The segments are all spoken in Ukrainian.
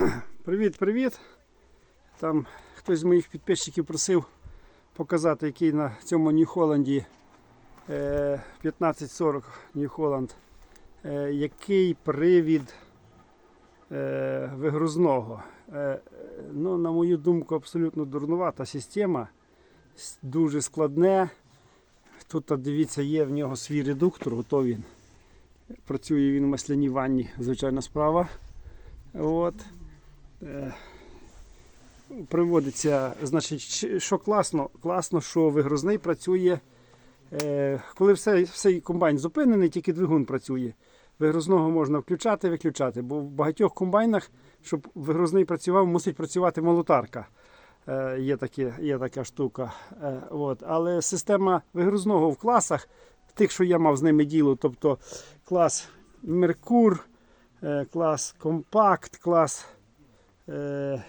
Привіт-привіт. Там хтось з моїх підписчиків просив показати, який на цьому Нью-Холланді е, 1540 Нью-Холланд, е, який привід е, вигрузного. Е, ну, на мою думку, абсолютно дурнувата система. Дуже складне. Тут, дивіться, є в нього свій редуктор, ото він. Працює він в масляній ванні, звичайна справа. От. Е, Приводиться, значить, що класно, класно, що вигрузний працює. Е, коли все, все комбайн зупинений, тільки двигун працює. Вигрузного можна включати, виключати, бо в багатьох комбайнах, щоб вигрузний працював, мусить працювати молотарка. Е, є, таке, є така штука. От. Але система вигрузного в класах, тих, що я мав з ними діло, тобто клас Меркур, клас Компакт, клас. Е,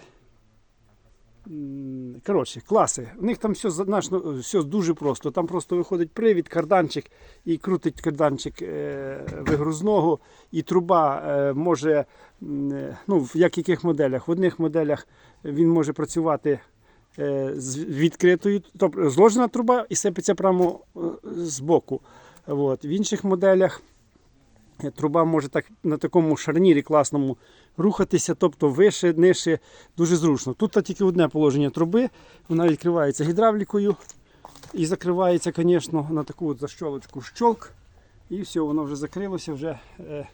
Коротше, класи. У них там все, значно, все дуже просто. Там просто виходить привід, карданчик і крутить карданчик е, вигрузного, і труба е, може, ну, в як яких моделях. В одних моделях він може працювати з відкритою, тобто зложена труба і сипеться прямо з боку. От. В інших моделях Труба може так на такому шарнірі класному рухатися, тобто вище, нижче, дуже зручно. Тут тільки одне положення труби, вона відкривається гідравлікою і закривається, звісно, на таку от защолочку щолк. І все, воно вже закрилося, вже, е,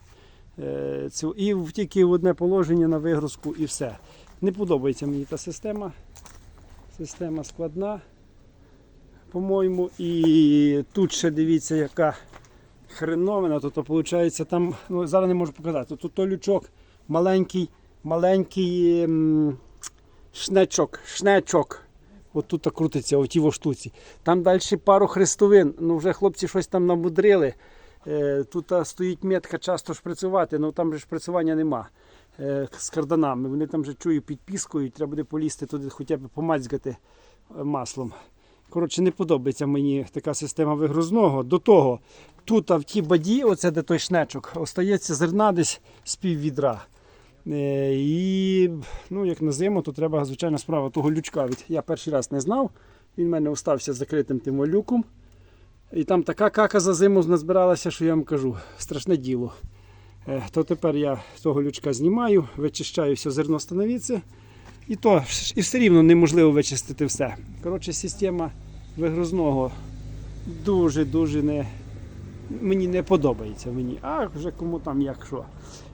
е, цю, і тільки одне положення на вигрузку і все. Не подобається мені та система. Система складна, по-моєму. І тут ще дивіться, яка хреновина, то, виходить там, ну зараз не можу показати. Тут то лючок маленький, маленький ем, шнечок, шнечок. От тут крутиться, оті во штуці. Там далі пару хрестовин. Ну вже хлопці щось там намудрили. Е, тут стоїть метка часто шприцювати, але там же шприцювання нема е, з карданами. Вони там вже чую підпіскують, треба буде полізти туди, хоча б помацьгати е, маслом. Коротше, не подобається мені така система вигрузного. До того, тут а в тій баді, оце де той шнечок, остається зерна десь з пів відра. Е, і, ну, як на зиму, то треба, звичайна справа, того лючка. Я перший раз не знав. Він в мене остався закритим тим люком. І там така кака за зиму назбиралася, що я вам кажу, страшне діло. Е, То тепер я того лючка знімаю, вичищаю все зерно становиться. І то і все рівно неможливо вичистити все. Коротше, система вигрузного дуже-дуже не, мені не подобається. Мені. А вже кому там як що.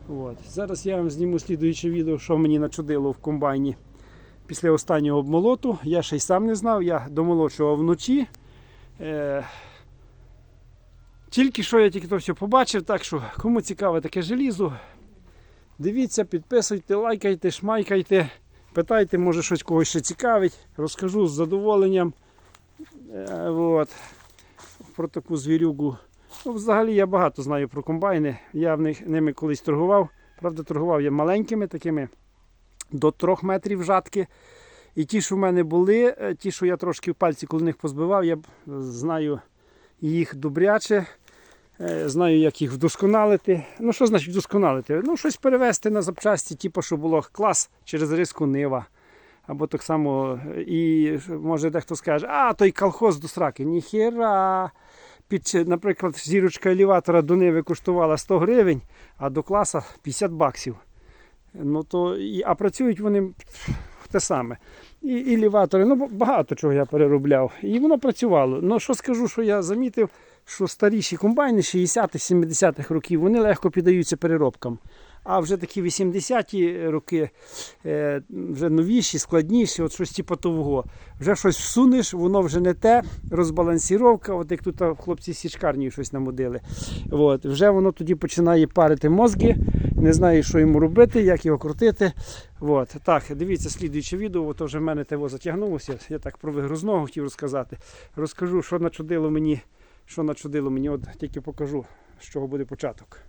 От. Зараз я вам зніму слідуюче відео, що мені начудило в комбайні після останнього обмолоту. Я ще й сам не знав, я домолочував вночі. Е, тільки що я тільки то все побачив, так що кому цікаве таке желізо, дивіться, підписуйте, лайкайте, шмайкайте, питайте, може щось когось ще цікавить. Розкажу з задоволенням. Е, от, про таку звірюгу. Ну, взагалі я багато знаю про комбайни. Я в них, ними колись торгував. Правда, торгував я маленькими такими до 3 метрів жатки. І ті, що в мене були, е, ті, що я трошки в пальці коли них позбивав, я знаю їх добряче. Е, Знаю, як їх вдосконалити. Ну, що значить вдосконалити? Ну, щось перевести на запчасті, типу, що було клас через риску нива. Або так само, і може дехто скаже, а той колхоз до сраки. Ніхера. Під, наприклад, зірочка елеватора до Ниви коштувала 100 гривень, а до класа 50 баксів. Ну, то, а працюють вони те саме. І, і елеватори, ну багато чого я переробляв. І воно працювало. Ну що скажу, що я замітив, що старіші комбайни 60-70-х років вони легко піддаються переробкам. А вже такі 80-ті роки, е, вже новіші, складніші, от щось типу того. Вже щось всунеш, воно вже не те, розбалансіровка, от як тут хлопці з січкарні щось намодили. От, вже воно тоді починає парити мозги, не знаю, що йому робити, як його крутити. От, так, дивіться слідуюче відео, от вже в мене того затягнулося. Я так про вигрузного хотів розказати. Розкажу, що начудило мені, що начудило мені, от тільки покажу, з чого буде початок.